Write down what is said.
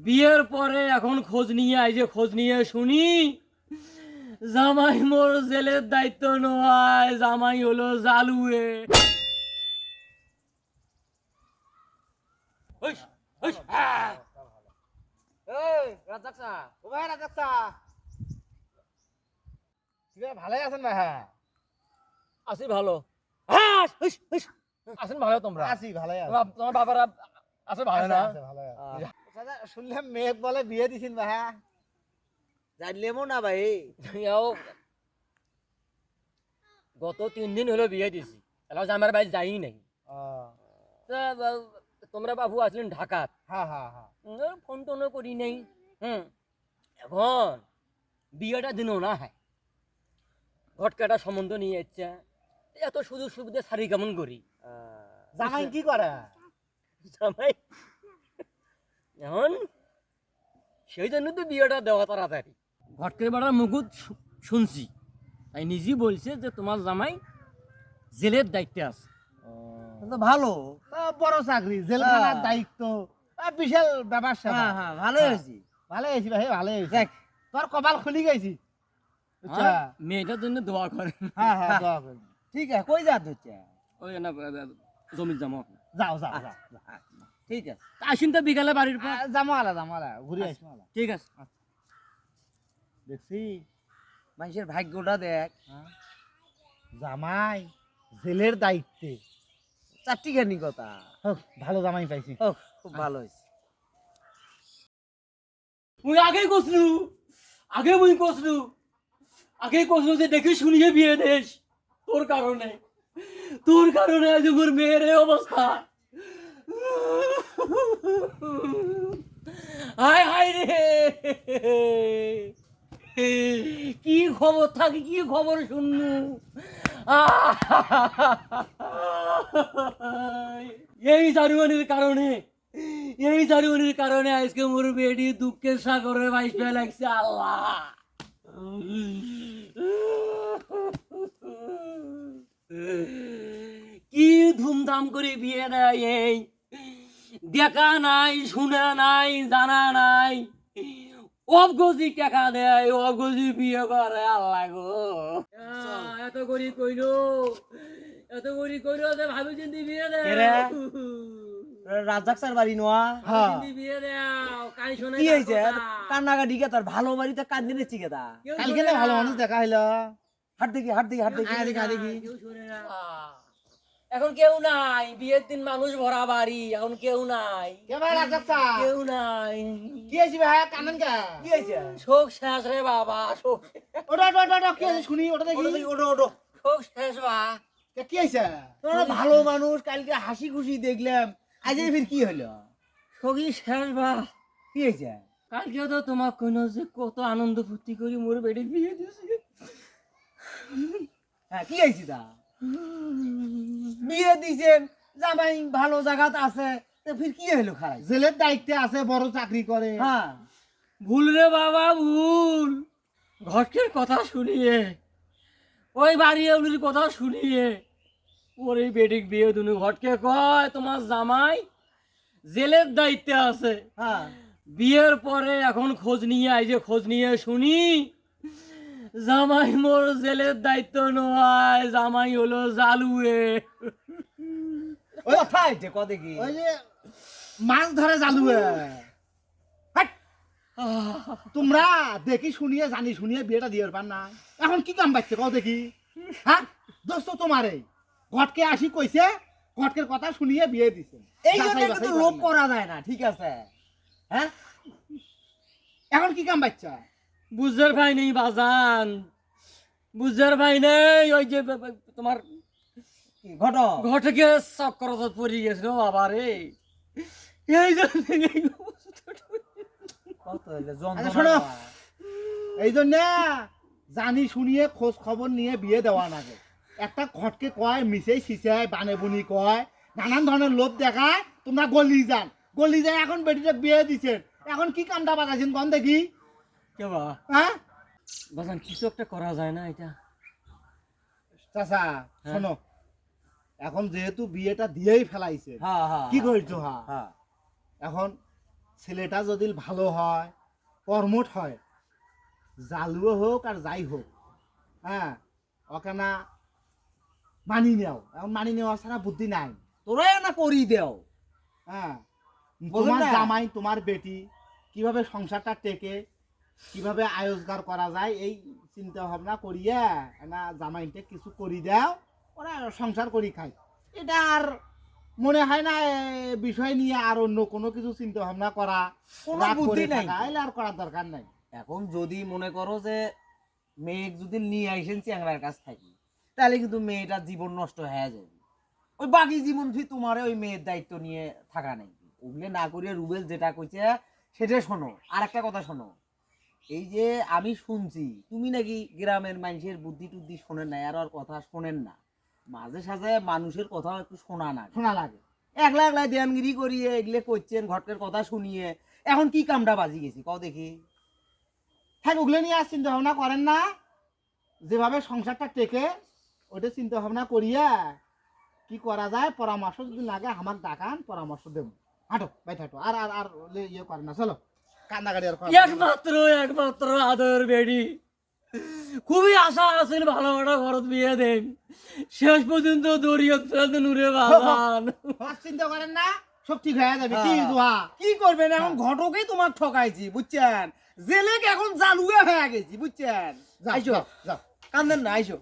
বিয়ের পরে এখন খোঁজ নিয়ে আই যে খোঁজ নিয়ে শুনি জামাই মোর জেলের দায়িত্ব নয় জামাই হলো জালুয়ে। আছেন ভাই হ্যাঁ। আছি ভালো। হ্যাঁ, হুস, হুস। আছেন ভালো তোমরা। আছি ভালো তোমার- বাবারা আছে ভালো না? আছে, ভালো আছে। আহ, দাদা শুনলাম মেঘ বলে বিয়ে দিছেন ভাই জানলেমো না ভাই। ইয়াও গত তিন দিন হলো বিয়ে দিছি। এলাও আমার বাড়ি যাই নাই। তোমরা বাবু আসলেন ঢাকাত। হ্যাঁ হ্যাঁ হ্যাঁ ফোন টোনও করি নাই। হুম। এখন বিয়েটা দিনও না হয়। ঘটকাটা সম্বন্ধ নিয়ে যাচ্ছে এত সুযোগ সুবিধা সারি কেমন করি জামাই কি করে জামাই এখন সেই জন্য তো বিয়েটা দেওয়া তাড়াতাড়ি। ঘটকের বেড়ার মুকুট শুনছি। তাই নিজেই বলছে যে তোমার জামাই জেলের দায়িত্বে আছে। তো ভালো। বড় চাকরি জেলখানার হ্যাঁ। দায়িত্ব। বিশাল ব্যাপার হ্যাঁ হ্যাঁ ভালো হয়েছি। ভালো হয়েছি ভাই ভালো হয়েছি। দেখ। তোর কপাল খুলি গেছি। মেয়েটার জন্য দোয়া করে হ্যাঁ হ্যাঁ দোয়া করি। ঠিক আছে কই যা হচ্ছে? ওই না জমির জামা। যাও যাও যাও ঠিক আছে। আসিন তো বিকালে বাড়ির পর। যামো আলা যামো আলা ঘুরে আসব আলা ঠিক আছে। দেখছি মানুষের ভাগ্যটা দেখ। জামাই জেলের দায়িত্বে। চারটি খানি কথা। হোক, ভালো জামাই পাইছি। খুব ভালো হয়েছে। মুই আগেই কসলু আগে মুই কসলু আগেই কসলু যে দেখে শুনিয়ে বিয়ে দেশ। তোর কারণে তোর কারণে আজ মোর মেয়ের অবস্থা। হায় হায় রে। কি খবর থাকে, কি খবর শুনলু এই জানুয়ারির কারণে, এই জানুয়ারির কারণে আজকে মোর বেডি দুঃখের সাগরে ভাইসবে লাগছে, আল্লাহ। কি ধুমধাম করে বিয়ে দেয় এই? দেখা নাই শোনা নাই জানা নাই। অবগজি টাকা দেয় অবগজি বিয়ে করে আল্লাহ গো। এত করি কইলো এত করি কইলো যে ভাবি চিন্তি বিয়ে দেয় কে রে? রাজাক স্যার বাড়ি নোয়া? হ্যাঁ। বিয়ে দাও কাই শোনে কি হয়েছে? কান্নাকাটি কে তার? ভালো বাড়িতে কান দিনে চিকে তা? কালকে ভালো। মানুষ দেখা হইল। হাট দেখি হাট দেখি হাট দেখি। দেখি, এখন কেউ নাই বিয়ের দিন মানুষ ভরা বাড়ি এখন কেউ নাই। কেউ নাই। কি হয়েছে ভাই? কানন কে? কি হয়েছে? শোক শেষ রে বাবা শোক ওটা ওটা ওটা, কি হয়েছে শুনি ওটা দেখি। ওটো ওটো শোক শেষ বা। কি হয়েছে? তোরা ভালো মানুষ কালকে হাসি খুশি দেখলাম। আজ ফির কি হলো? শোকই শেষ বা। কি হয়েছে? কালকে তো তোমার কইন যে কত আনন্দ ফুর্তি করি মোর বেড়ে বিয়ে দিয়েছে। হ্যাঁ কি হয়েছে তা? বিয়ে দিছেন জামাই ভালো জায়গাত আছে তো ফির কি হলো খারাই জেলের দায়িত্বে আছে বড় চাকরি করে। হ্যাঁ। ভুল রে বাবা ভুল। ঘটকের কথা শুনিয়ে ওই বাড়ি এমনির কথা শুনিয়ে ওর এই বেডিক বিয়ে দুনু। ঘটকে কয় তোমার জামাই জেলের দায়িত্বে আছে। হ্যাঁ। বিয়ের পরে এখন খোঁজ নিয়ে আই যে খোঁজ নিয়ে শুনি জামাই মোর জেলের দায়িত্ব নয় জামাই হলো জালুয়ে। ওই কথা এটা কত দেখি ওই যে মাছ ধরে জালুয়ে। তোমরা দেখি শুনিয়ে জানি শুনিয়ে বিয়েটা দিয়ে পার না। এখন কি কাম পাচ্ছে কও দেখি? হ্যাঁ দোস্ত তোমারে ঘটকে আসি কইছে ঘটকের কথা শুনিয়ে বিয়ে দিছে। এই জন্য যাচাই তো লোভ করা যায় না ঠিক আছে? হ্যাঁ? এখন কি কাম বাচ্চা বুঝার ভাই নেই বাজান। বুঝার ভাই নেই ওই যে তোমার ঘটক। ঘটকে সব করত পড়ে গেছিল বাবা রে। এই জন্য এই আচ্ছা, শোনো। এই জন্য জানি শুনিয়ে খোঁজ খবর নিয়ে বিয়ে দেওয়া লাগে একটা ঘটকে কয় মিশাই সিসাই বানে বুনি কয় নানান ধরনের লোভ দেখায় তোমরা গলি যান। গলি যায় এখন বেটিটা বিয়ে দিছেন। এখন কি কামটা বাজাইছেন কন দেখি? কে বা? হ্যাঁ বাজান কিছু একটা করা যায় না এটা। চাচা। শোনো এখন যেহেতু বিয়েটা দিয়েই ফেলাইছে কি করছ হা? এখন ছেলেটা যদি ভালো হয় কর্মঠ হয় জালুও হোক আর যাই হোক হ্যাঁ ওকে না মানি নেও। এখন মানি নেওয়া ছাড়া বুদ্ধি নাই। তোরাই না করি দেও। হ্যাঁ? তোমার জামাই তোমার বেটি কীভাবে সংসারটা টেকে কীভাবে আয়োজগার করা যায় এই চিন্তা ভাবনা করিয়া না জামাইতে কিছু করি দাও ওরা সংসার করি খায়। এটা আর মনে হয় না বিষয় নিয়ে আর অন্য কোনো কিছু চিন্তা ভাবনা করা কোনো বুদ্ধি নাই। আর করার দরকার নাই। এখন যদি মনে করো যে মেয়ে যদি নিয়ে আইসেন চ্যাংড়ার কাছ থাকি তাহলে কিন্তু মেয়েটার জীবন নষ্ট হয়ে যাবে। ওই বাকি জীবন ফি তোমার ওই মেয়ের দায়িত্ব নিয়ে থাকা নাই। ওগুলো না করিয়া রুবেল যেটা কইছে সেটা শোনো। আর একটা কথা শোনো। এই যে আমি শুনছি তুমি নাকি গ্রামের মানুষের বুদ্ধি টুদ্ধি শোনেন না আর কথা শোনেন না। মাঝে সাঝে মানুষের কথাও একটু শোনা না শোনা লাগে। একলা একলা ধ্যানগিরি করিয়ে এগুলো করছেন ঘটকের কথা শুনিয়ে। এখন কি কামটা বাজি গেছি কও দেখি। হ্যাঁ ওগুলো নিয়ে আর চিন্তা ভাবনা করেন না। যেভাবে সংসারটা টেকে ওটা চিন্তা ভাবনা করিয়া কি করা যায় পরামর্শ যদি লাগে আমার ডাকান পরামর্শ দেব। হাঁটো বাইতে হাঁটো আর আর আর ইয়ে করেন না চলো। কান্দাকাটি আর। একমাত্র একমাত্র আদর বেডি খুবই আশা আছিল ভালো একটা ঘরত বিয়ে দেন। শেষ পর্যন্ত ফেলতে নুরে বাগান চিন্তা করেন না সব ঠিক হয়ে যাবে কি হ্যাঁ। দোয়া? কি করবেন? এখন ঘটকেই তোমার ঠকাইছি বুঝছেন? জেলেক এখন জালুয়ে হয়ে গেছি বুঝছেন? আইসো। যাও। কান্দেন না আইসো।